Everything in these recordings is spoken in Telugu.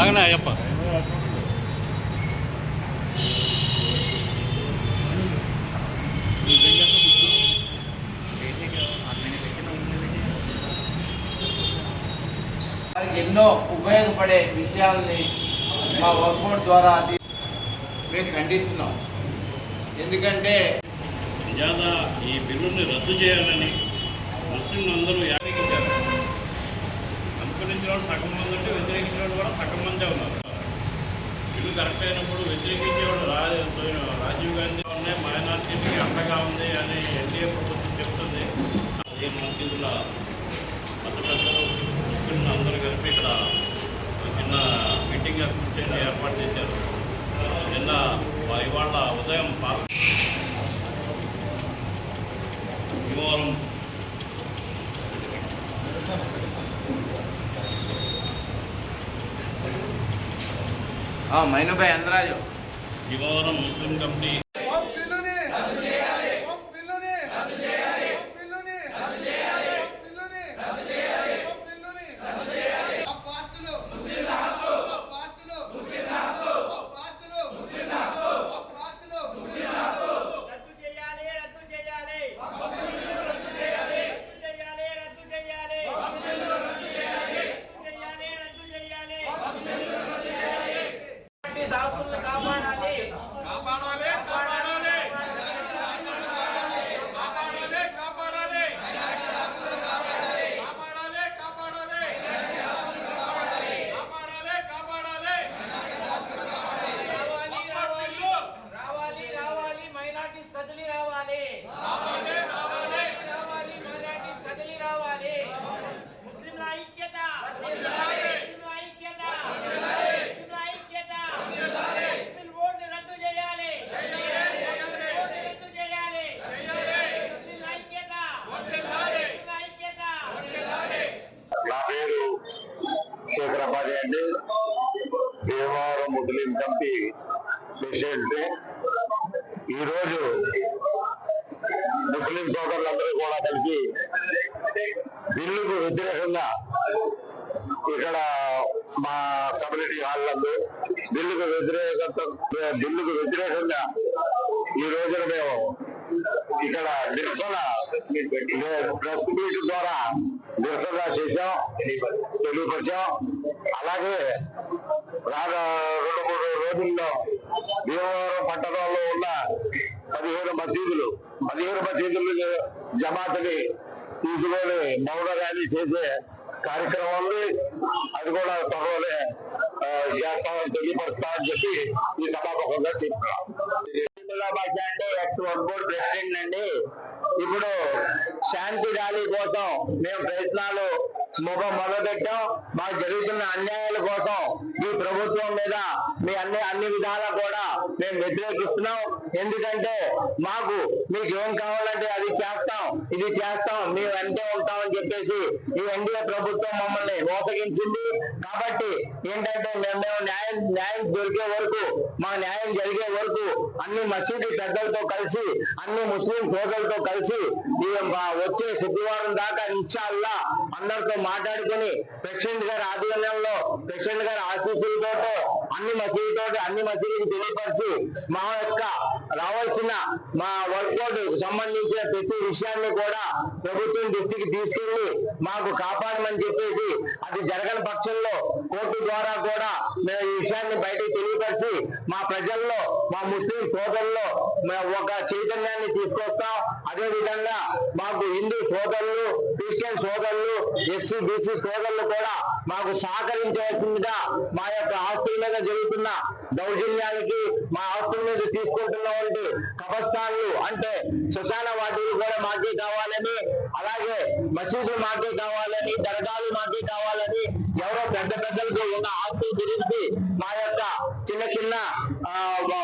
ఆగనే అయ్యప్ప. వారికి ఎన్నో ఉపయోగపడే విషయాల్ని మా వర్క్ బోర్డ్ ద్వారా అది మేము ఖండిస్తున్నాం. ఎందుకంటే నిజాద ఈ బిల్లుని రద్దు చేయాలని ముస్లింలు అందరూ వాళ్ళు సగం మంది ఉంటే వ్యతిరేకించిన వాళ్ళు కూడా సగం మందే ఉన్నారు. ఇల్లు కరెక్ట్ అయినప్పుడు వ్యతిరేకించేవాడు రాజీవ్ గాంధీ ఉన్నాయి మైనార్టీకి అండగా ఉంది అని ఎన్డీఏ ప్రభుత్వం చెప్తుంది. అదే మంత్రుల పెద్ద పెద్దలు ముఖ్యులను అందరూ కలిపి ఇక్కడ చిన్న మీటింగ్ ఏర్పాటు చేశారు. నిన్న ఇవాళ ఉదయం పాల్గొ હા મહિનુભાઈ અંદરાજો યુવાવરમ મુસ્લિમ કંપની ఈరోజు ముస్లిం సోదరులందరూ కూడా కలిసి బిల్లుకు వ్యతిరేకంగా ఇక్కడ మా కమ్యూనిటీ హాల్లందు బిల్లుకు వ్యతిరేక బిల్లుకు వ్యతిరేకంగా ఈ రోజున మేము ఇక్కడ నిరసన ప్రెస్ మీట్ ద్వారా నిరసన చేశాం తెలియపరిచాం. అలాగే రాను రెండు మూడు రోజుల్లో భీమవరం పట్టణంలో ఉన్న పదిహేను మసీదులు పదిహేను మసీదులు జమాతని తీసుకొని మౌన ర్యాలీ చేసే కార్యక్రమం ఉంది. అది కూడా త్వరలోనే చేస్తామని తెలియపరుస్తా అని చెప్పి ఈ సభాపకంగా చెప్తున్నాం. అంటే ఎక్స్ వన్ బోర్డ్ ప్రెసిడెంట్ అండి. ఇప్పుడు శాంతి ర్యాలీ కోసం మేము ప్రయత్నాలు ముఖం మొదలుపెట్టాం మాకు జరుగుతున్న అన్యాయాల కోసం ఈ ప్రభుత్వం మీద మీ అన్ని అన్ని విధాలా కూడా మేము వ్యతిరేకిస్తున్నాం. ఎందుకంటే మాకు మీకు ఏం కావాలంటే అది చేస్తాం. ఇది చేస్తాం. మేము వెంటే ఉంటామని చెప్పేసి ఈ ఎన్డీఏ ప్రభుత్వం మమ్మల్ని మోసగించింది. కాబట్టి ఏంటంటే మేము మేము న్యాయం న్యాయం దొరికే వరకు మా న్యాయం జరిగే వరకు అన్ని మసీదు పెద్దలతో కలిసి అన్ని ముస్లిం సోదరులతో కలిసి కలిసి వచ్చే శుక్రవారం దాకా ఇన్షాల్లా అందరితో మాట్లాడుకుని ప్రెసిడెంట్ గారి ఆధ్వర్యంలో ప్రెసిడెంట్ గారి ఆశీస్సులతో అన్ని మసీదుతో అన్ని మసీదుకి తెలియపరిచి మా యొక్క రావాల్సిన మా వర్క్ సంబంధించిన ప్రతి విషయాన్ని కూడా ప్రభుత్వం దృష్టికి తీసుకెళ్ళి మాకు కాపాడమని చెప్పేసి అది జరగని పక్షంలో కోర్టు ద్వారా కూడా మేము ఈ విషయాన్ని బయటకు తెలియపరిచి మా ప్రజల్లో మా ముస్లిం సోదరుల్లో మేము ఒక చైతన్యాన్ని తీసుకొస్తాం. అదే విధంగా మాకు హిందూ సోదరులు క్రిస్టియన్ సోదరులు ఎస్సీ బీసీ సోదరులు కూడా మాకు సహకరించవలసిందిగా మా యొక్క ఆస్తుల మీద జరుగుతున్న దౌర్జన్యానికి మా ఆస్తుల మీద తీసుకుంటున్నటువంటి కబస్థాన్లు అంటే శ్మశాన వాటిలు కూడా మాకే కావాలని అలాగే మసీదులు మాకే కావాలని దర్గాలు మాకే కావాలని ఎవరో పెద్ద పెద్దలకు ఉన్న ఆస్తుల గురించి మా యొక్క చిన్న చిన్న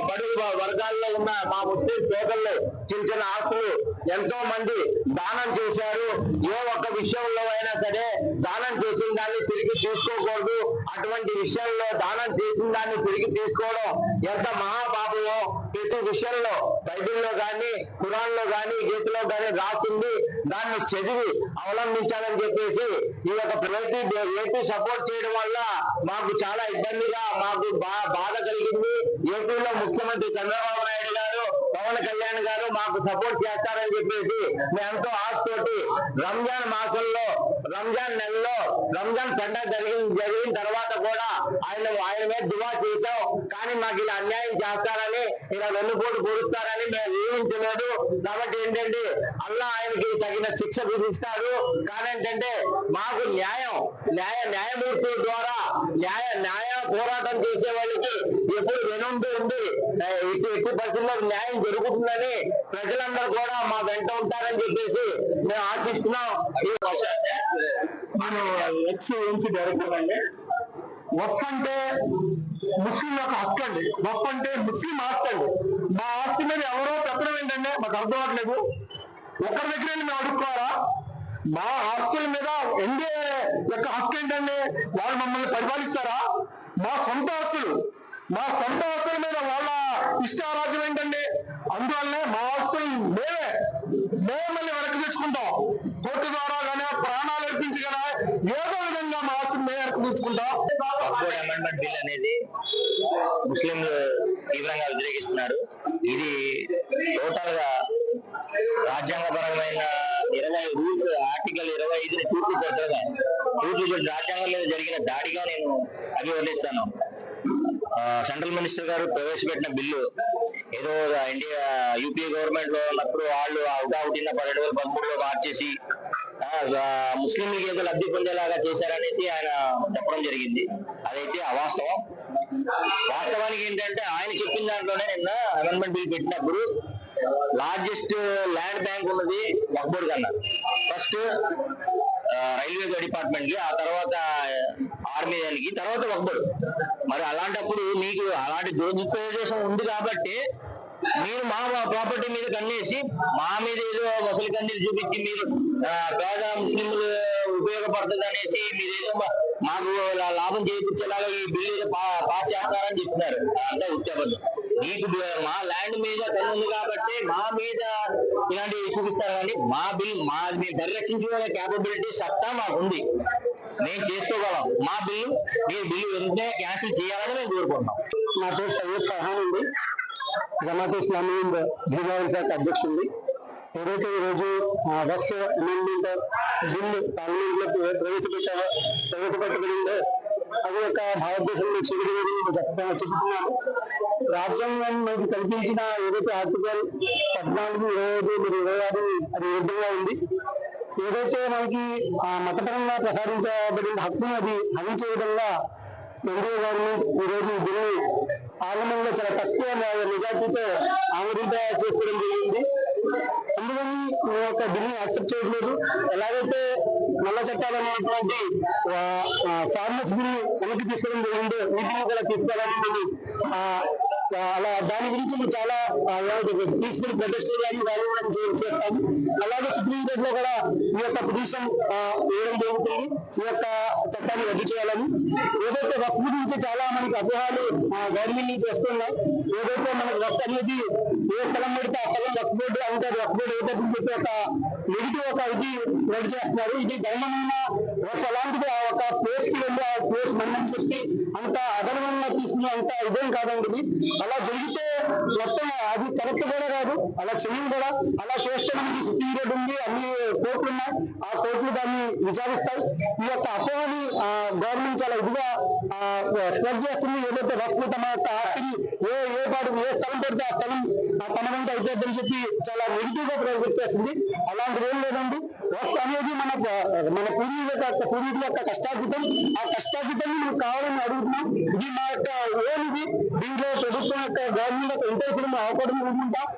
బడుగు వర్గాల్లో ఉన్న మా ముస్లిం సోదరులు చిన్న చిన్న ఆస్తులు ఎంతో మంది దానం చేశారు. ఏ ఒక్క విషయంలో అయినా సరే దానం చేసిన దాన్ని తిరిగి తీసుకోకూడదు. అటువంటి విషయంలో దానం చేసిన దాన్ని తిరిగి తీసుకోవడం ఎంత మహాపాపమో ప్రతి విషయంలో బైబిల్లో కానీ ఖురాన్లో కానీ గీతలో కానీ రాస్తుంది దాన్ని చదివి అవలంబించాలని చెప్పేసి ఈ యొక్క ప్రతి ఏపీ సపోర్ట్ చేయడం వల్ల మాకు చాలా ఇబ్బందిగా మాకు బా- బాధ కలిగింది. ఏపీలో ముఖ్యమంత్రి చంద్రబాబు నాయుడు గారు పవన్ కళ్యాణ్ గారు మాకు సపోర్ట్ చేస్తారని చెప్పేసి మేము ఎంతో ఆశతోటి రంజాన్ మాసంలో రంజాన్ నెలలో రంజాన్ పండగ జరిగిన జరిగిన తర్వాత కూడా ఆయన ఆయన మీద దువా చేశాం. కానీ మాకు ఇలా అన్యాయం చేస్తారని ఇలా వెన్నుపోటు పొడుస్తారని మేము ఊహించలేదు. కాబట్టి ఏంటంటే అల్లా ఆయనకి తగిన శిక్ష విధిస్తాడు. కానీ ఏంటంటే మాకు న్యాయం న్యాయ న్యాయమూర్తి ద్వారా న్యాయ న్యాయ పోరాటం చేసే వాళ్ళకి ఎప్పుడు వెనుండి ఉంది ఎక్కువ పరిస్థితుల్లో న్యాయం జరుగుతుందని ప్రజలందరూ కూడా మా వెంట ఉంటారని చెప్పేసి మేము ఆశిస్తున్నాం. ఈ నేను ఎక్స్ నుంచి డైరెక్టర్ అండి. అంటే ముస్లిం యొక్క హక్కు అండి. వఫ్ అంటే ముస్లిం ఆస్తి అండి. మా ఆస్తి మీద ఎవరో చెప్పడం ఏంటంటే మాకు అర్థం అవ్వట్లేదు. ఒకరి దగ్గర మేము అడుక్కోవాలా? మా ఆస్తుల మీద ఎన్డీఏ యొక్క హక్కు ఏంటండి? వాళ్ళు మమ్మల్ని పరిపాలిస్తారా? మా సొంత ఆస్తులు మా సొంత ఆస్తుల మీద వాళ్ళ ఇష్టారాజ్యం ఏంటండి? అందువల్లనే మా ఆస్తులు మేమే మేమే మళ్ళీ వెనక్కి తెచ్చుకుంటాం. కోర్టు ద్వారా కానీ ప్రాణాలు అర్పించి కానీ ఏదో విధంగా మా ఆస్తులు మేము వెనక్కి తెచ్చుకుంటాం. అమెండ్మెంట్ బిల్ అనేది ముస్లింలు తీవ్రంగా వ్యతిరేకిస్తున్నారు. ఇది టోటల్గా రాజ్యాంగపరమైన ఇరవై రూల్స్ పూర్తి రాజ్యాంగం మీద జరిగిన దాడిగా నేను అభివర్ణిస్తాను. సెంట్రల్ మినిస్టర్ గారు ప్రవేశపెట్టిన బిల్లు ఏదో ఇండియా యూపీఏ గవర్నమెంట్లో ఉన్నప్పుడు వాళ్ళు అవుట్ అవుట్ పన్నెండు వేల పదమూడులో మార్చేసి ఆ, ఆ, ఏదో లబ్ధి పొందేలాగా చేశారనేసి ఆయన చెప్పడం జరిగింది. అదైతే అవాస్తవం. వాస్తవానికి ఏంటంటే ఆయన చెప్పిన దాంట్లోనే నిన్న అమెండ్మెంట్ బిల్ పెట్టినప్పుడు లార్జెస్ట్ ల్యాండ్ బ్యాంక్ ఉన్నది వక్బోర్డ్ కన్నా ఫస్ట్ రైల్వే డిపార్ట్మెంట్కి ఆ తర్వాత ఆర్మీ దానికి తర్వాత వక్బోర్డ్ మరి అలాంటప్పుడు మీకు అలాంటి దురుపయోగం ఉంది కాబట్టి మీరు మా ప్రాపర్టీ మీద కన్నేసి మా మీద ఏదో వసూలు కన్నీరు చూపించి మీరు పేద ముస్లింలు ఉపయోగపడుతుంది అనేసి మీరు ఏదో మాకు లాభం చేయించేలాగా ఈ బిల్లు పా- పాస్ చేస్తారని చెప్తున్నారు. అంటే ఉత్పత్తి మీకు మా ల్యాండ్ మీద కన్ను ఉంది కాబట్టి మా మీద ఇలాంటివి చూపిస్తారు కానీ మా బిల్ మా మేము పరిరక్షించుకునే క్యాపబిలిటీ సత్తా మాకు ఉంది. మేము చేసుకోగలం. మా బిల్లు మీ బిల్లు వెంటనే క్యాన్సిల్ చేయాలని మేము కోరుకుంటున్నాం. నా పేరు సయ్యద్ సహాన్ ఉంది జమాత్ ఇస్లామీ భీమావల్ శాఖ అధ్యక్షుడిని ఏదైతే ఈరోజు వక్స్ అమెండ్మెంట్ బిల్లు పార్లమెంట్లో ప్రవేశపెట్టారో ప్రవేశపెట్టబడిందో అది ఒక భారతదేశంలో చెడు చెబుతున్నాను రాజ్యాంగం మీకు కల్పించిన ఏదైతే ఆర్టికల్ పద్నాలుగు ఇరవై ఐదు మరియు ఇరవై ఆరు అది విరుద్ధంగా ఉంది? ఏదైతే మనకి ఆ మతపరంగా ప్రసాదించబడిన హక్కును అది హరించే విధంగా ఎన్డీఏ గవర్నమెంట్ ఈ రోజు ఈ పార్లమెంట్లో చాలా తక్కువ మెజార్టీతో ఆమోదింప చేసుకోవడం జరిగింది. అందుకని మీ యొక్క బిల్లు యాక్సెప్ట్ చేయట్లేదు? ఎలాగైతే నల్ల చట్టాలు అనేటువంటి ఫార్మర్స్ బిల్లు వెనక్కి తీసుకోవడం జరిగిందో వీటిని కూడా తీసుకోవాలని ఆ, అలా దాని గురించి మేము చాలా పీస్ఫుల్ ప్రొటెస్ట్ కానీ ర్యాలీ కూడా చేస్తాము అలాగే సుప్రీం కోర్టు లో కూడా ఈ యొక్క పిటిషన్ వేయడం జరుగుతుంది. ఈ యొక్క చట్టాన్ని రద్దు చేయాలని. ఏదైతే వక్ఫ్ గురించి చాలా మనకి అపోహాలు గవర్నమెంట్ నుంచి వస్తున్నాయి ఏదైతే మనకి వక్ఫ్ అనేది ఏ స్థలం పెడితే ఆ స్థలం వక్ఫ్ బోర్డు అంటే వక్ఫ్ బోర్డు ఏదైతే చెప్పి ఒక నెగిటివ్ ఒక ఇది రెడ్ చేస్తున్నారు. ఇది ధర్మమైన ఒక అలాంటిది ఆ ఒక ప్లేస్కి వెళ్ళి ఆ ప్లేస్ మనని చెప్పి అంత అదనంగా తీసుకుని అంత ఇదేం కాదండి అలా జరిగితే మొత్తం అది కరెక్ట్ కూడా కాదు అలా చెయ్యం కూడా. అలా చేస్తే మనకి సుప్రీం ఉంది అన్ని కోర్టులు ఉన్నాయి. ఆ కోర్టులు దాన్ని విచారిస్తాయి. ఈ యొక్క అపోహని గవర్నమెంట్ చాలా ఇదిగా స్ప్రెడ్ చేస్తుంది. ఏదైతే వక్ఫ్ తమ యొక్క ఆస్తిని ఏ ఏ పాటు ఏ స్థలం పెడితే ఆ స్థలం తన తమదంతా అయిపోద్దని చెప్పి చాలా నెగిటివ్గా ప్రొజెక్ట్ అలా అలాంటిది ఏం లేదండి. వక్ఫ్ అనేది మన మన పూర్వీకుల పూర్వీకుల యొక్క కష్టాజితం ఆ కష్టార్జితం మనం కావాలని అడుగుతున్నాం. ఇది మా యొక్క ఓన్ ఇది. దీంట్లో ప్రభుత్వం యొక్క గవర్నమెంట్ యొక్క ఇంట్రెస్ట్ అవకూడదు అనుకుంటాం